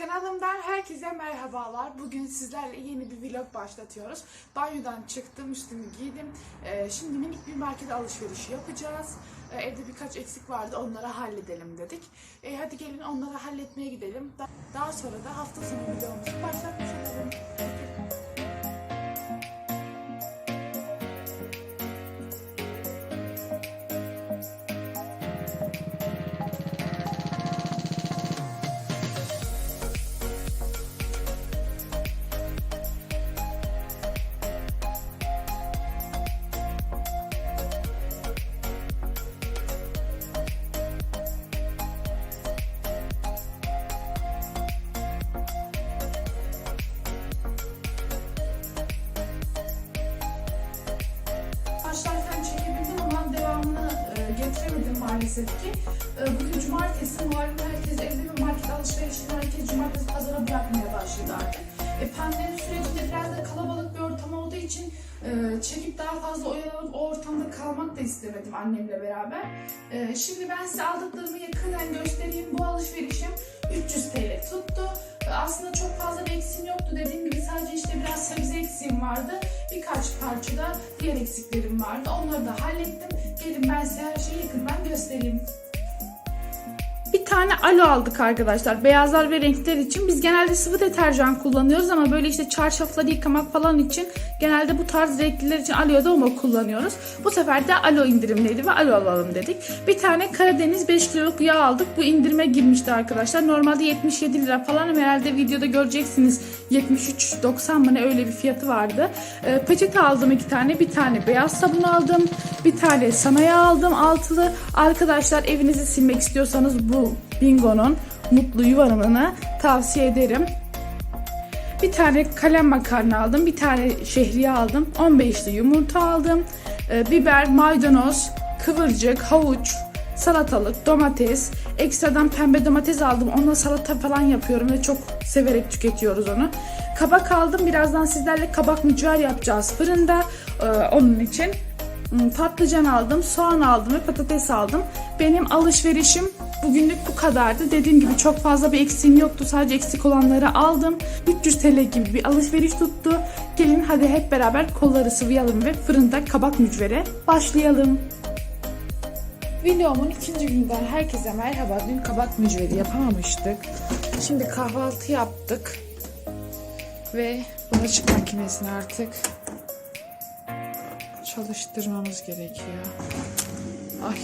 Kanalımdan herkese merhabalar. Bugün sizlerle yeni bir vlog başlatıyoruz. Banyodan çıktım, üstümü giydim. Ee, şimdi minik bir market alışverişi yapacağız. Ee, evde birkaç eksik vardı, onları halledelim dedik. Ee, hadi gelin onları halletmeye gidelim. Da- Daha sonra da hafta sonu videomuzu başlatmış olalım. Maalesef ki. E, bugün cumartesi, malum herkes evde ve market alışverişini herkes cumartesi pazara bırakmaya başladı artık. E, pandemi sürecinde biraz da kalabalık bir ortam olduğu için e, çekip daha fazla oyalanıp o ortamda kalmak da istemedim annemle beraber. E, şimdi ben size aldıklarımı yakından göstereyim. Bu alışverişim 300 TL tuttu. E, aslında çok fazla bir eksiğim yoktu. Dediğim gibi eksiğim vardı. Birkaç parçada diğer eksiklerim vardı. Onları da hallettim. Gelin ben size her şeyi yakından göstereyim. Bir tane alo aldık arkadaşlar. Beyazlar ve renkler için. Biz genelde sıvı deterjan kullanıyoruz ama böyle işte çarşafları yıkamak falan için genelde bu tarz renkliler için aloe da onu kullanıyoruz. Bu sefer de alo indirimliydi ve alo alalım dedik. Bir tane Karadeniz 5 kiloluk yağ aldık. Bu indirime girmişti arkadaşlar. Normalde 77 lira falan ama herhalde videoda göreceksiniz 73.90 mı ne öyle bir fiyatı vardı. Ee, peçete aldım iki tane. Bir tane beyaz sabun aldım. Bir tane sana yağ aldım altılı. Arkadaşlar evinizi silmek istiyorsanız bu Bingo'nun mutlu yuvarımını tavsiye ederim. Bir tane kalem makarna aldım. Bir tane şehriye aldım. 15'li yumurta aldım. Ee, biber, maydanoz, kıvırcık, havuç, salatalık, domates. Ekstradan pembe domates aldım. Onunla salata falan yapıyorum ve çok severek tüketiyoruz onu. Kabak aldım. Birazdan sizlerle kabak mücver yapacağız fırında. Ee, onun için patlıcan aldım, soğan aldım ve patates aldım. Benim alışverişim bugünlük bu kadardı. Dediğim gibi çok fazla bir eksiğim yoktu. Sadece eksik olanları aldım. 300 TL gibi bir alışveriş tuttu. Gelin hadi hep beraber kolları sıvayalım ve fırında kabak mücvere başlayalım. Videomun ikinci günden herkese merhaba. Dün kabak mücveri yapamamıştık. Şimdi kahvaltı yaptık. Ve bulaşık makinesini artık çalıştırmamız gerekiyor. Ay.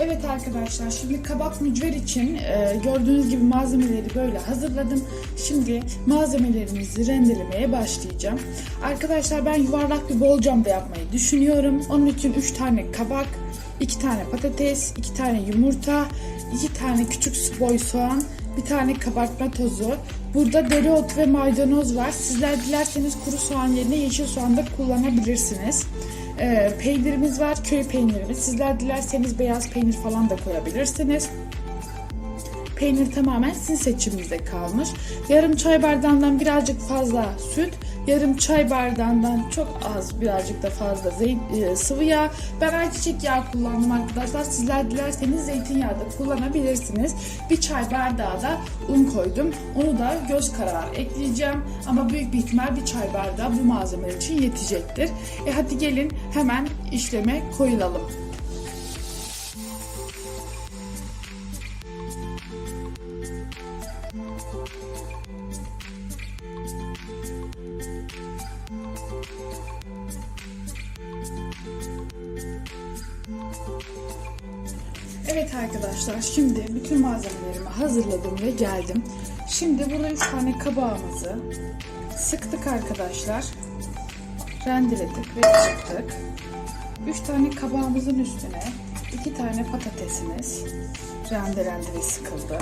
Evet arkadaşlar şimdi kabak mücver için e, gördüğünüz gibi malzemeleri böyle hazırladım. Şimdi malzemelerimizi rendelemeye başlayacağım. Arkadaşlar ben yuvarlak bir bolcam da yapmayı düşünüyorum. Onun için 3 tane kabak, 2 tane patates, 2 tane yumurta, 2 tane küçük boy soğan, bir tane kabartma tozu. Burada dereotu ve maydanoz var. Sizler dilerseniz kuru soğan yerine yeşil soğan da kullanabilirsiniz. Ee, peynirimiz var, köy peynirimiz. Sizler dilerseniz beyaz peynir falan da koyabilirsiniz. Peynir tamamen sizin seçiminizde kalmış. Yarım çay bardağından birazcık fazla süt, yarım çay bardağından çok az birazcık da fazla zeyt, e, sıvı yağ. Ben ayçiçek yağı kullandım arkadaşlar. Sizler dilerseniz zeytinyağı da kullanabilirsiniz. Bir çay bardağı da un koydum. Onu da göz kararı ekleyeceğim. Ama büyük bir ihtimal bir çay bardağı bu malzemeler için yetecektir. E hadi gelin hemen işleme koyulalım. Arkadaşlar şimdi bütün malzemelerimi hazırladım ve geldim. Şimdi burada 3 tane kabağımızı sıktık arkadaşlar. Rendeledik ve sıktık. 3 tane kabağımızın üstüne 2 tane patatesimiz rendelendi ve sıkıldı.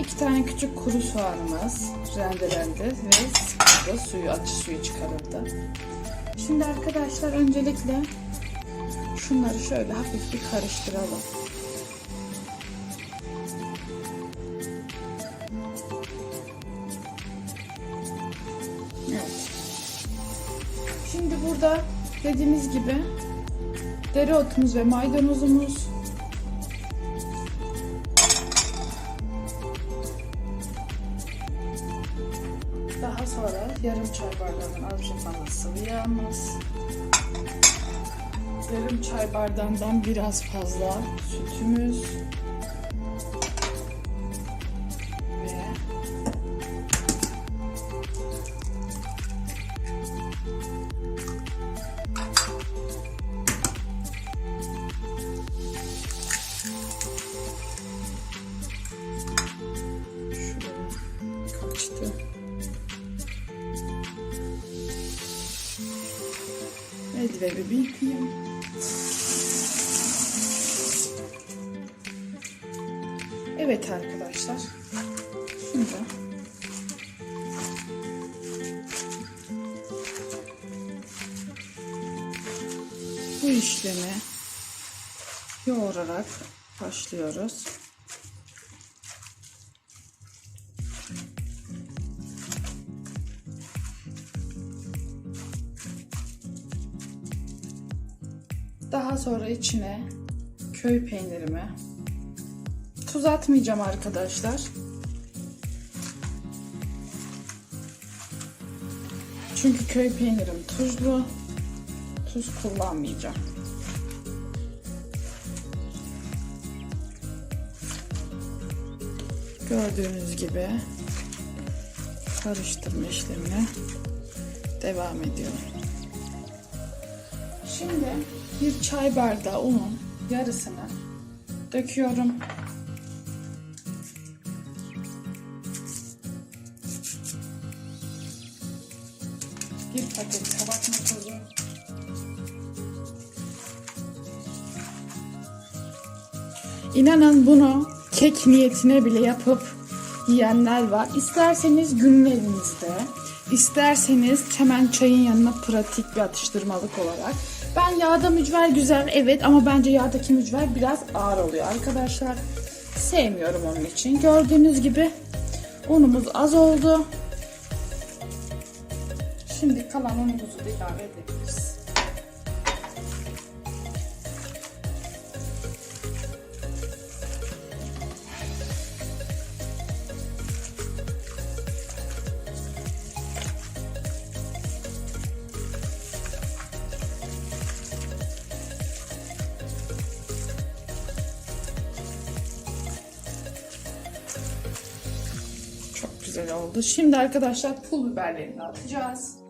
2 tane küçük kuru soğanımız rendelendi ve sıkıldı. Suyu, acı suyu çıkarıldı. Şimdi arkadaşlar öncelikle şunları şöyle hafif bir karıştıralım. Burada dediğimiz gibi dereotumuz ve maydanozumuz. Daha sonra yarım çay bardağından azıcık bana sıvı yağımız. Yarım çay bardağından biraz fazla sütümüz Eldivenimi bir yıkayayım. Evet arkadaşlar. Şimdi bu işlemi yoğurarak başlıyoruz. Daha sonra içine köy peynirimi tuz atmayacağım arkadaşlar. Çünkü köy peynirim tuzlu. Tuz kullanmayacağım. Gördüğünüz gibi karıştırma işlemine devam ediyorum. Şimdi bir çay bardağı unun yarısını döküyorum. Bir paket kabartma tozu. İnanın bunu kek niyetine bile yapıp yiyenler var. İsterseniz günün evinizde, isterseniz hemen çayın yanına pratik bir atıştırmalık olarak. Ben yağda mücver güzel evet ama bence yağdaki mücver biraz ağır oluyor arkadaşlar. Sevmiyorum onun için. Gördüğünüz gibi unumuz az oldu. Şimdi kalan unumuzu da ilave edebiliriz. Güzel oldu. Şimdi arkadaşlar pul biberlerini atacağız.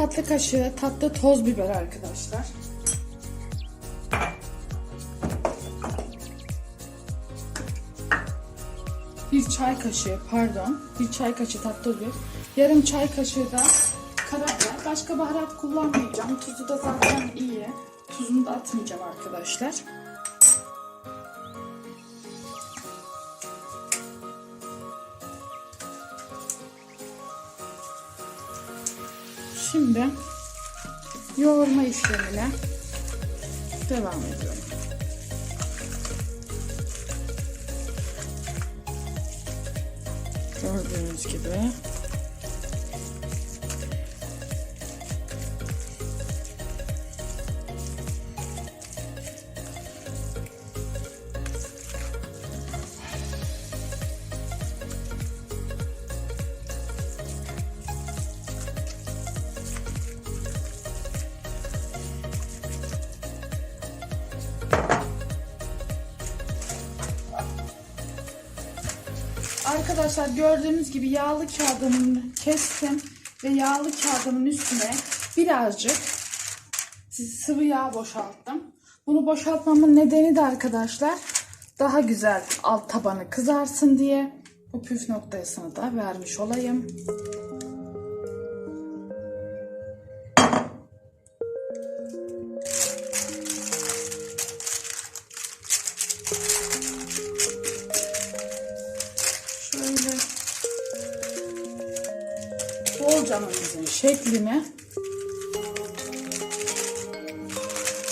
Tatlı kaşığı tatlı toz biber arkadaşlar. Bir çay kaşığı pardon. Bir çay kaşığı tatlı biber. Yarım çay kaşığı da karabiber. Başka baharat kullanmayacağım. Tuzu da zaten iyi. Tuzunu da atmayacağım arkadaşlar. Şimdi yoğurma işlemine devam ediyorum. Gördüğünüz gibi. Arkadaşlar gördüğünüz gibi yağlı kağıdımı kestim ve yağlı kağıdımın üstüne birazcık sıvı yağ boşalttım. Bunu boşaltmamın nedeni de arkadaşlar daha güzel alt tabanı kızarsın diye. Bu püf noktasını da vermiş olayım. Şeklini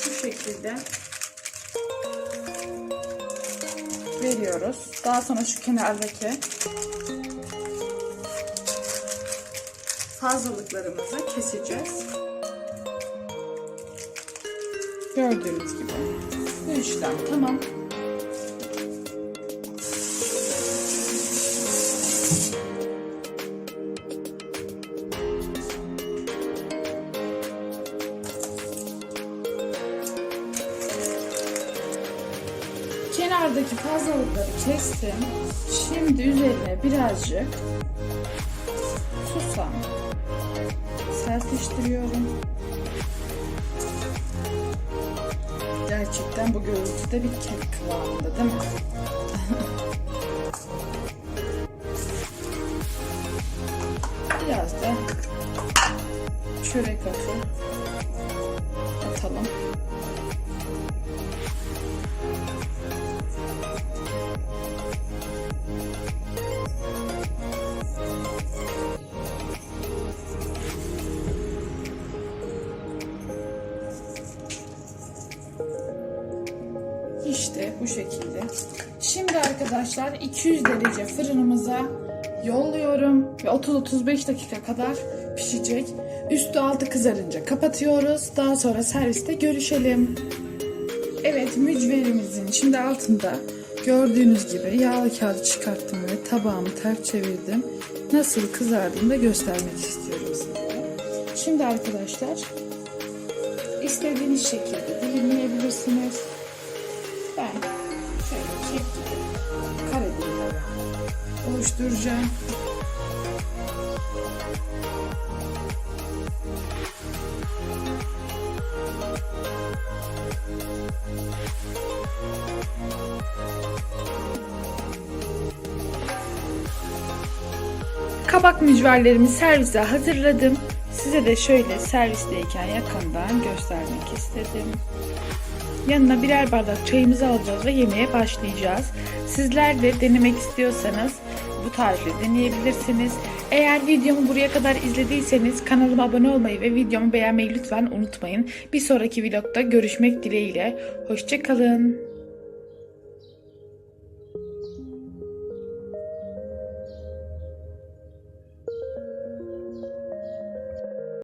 bu şekilde veriyoruz. Daha sonra şu kenardaki fazlalıklarımızı keseceğiz. Gördüğünüz gibi bu işlem tamam. Kenardaki fazlalıkları kestim. Şimdi üzerine birazcık susam serpiştiriyorum. Gerçekten bu görüntüde bir kek kıvamında değil mi? Biraz da çörek atı atalım. Arkadaşlar 200 derece fırınımıza yolluyorum ve 30-35 dakika kadar pişecek. Üstü altı kızarınca kapatıyoruz. Daha sonra serviste görüşelim. Evet mücverimizin şimdi altında gördüğünüz gibi yağlı kağıdı çıkarttım ve tabağımı ters çevirdim. Nasıl kızardığını da göstermek istiyorum size. Şimdi arkadaşlar istediğiniz şekilde dilimleyebilirsiniz. Ben şöyle kek oluşturacağım. Kabak mücverlerimi servise hazırladım. Size de şöyle servisteyken yakından göstermek istedim. Yanına birer bardak çayımızı alacağız ve yemeğe başlayacağız. Sizler de denemek istiyorsanız tarifi deneyebilirsiniz. Eğer videomu buraya kadar izlediyseniz kanalıma abone olmayı ve videomu beğenmeyi lütfen unutmayın. Bir sonraki vlogda görüşmek dileğiyle. Hoşçakalın.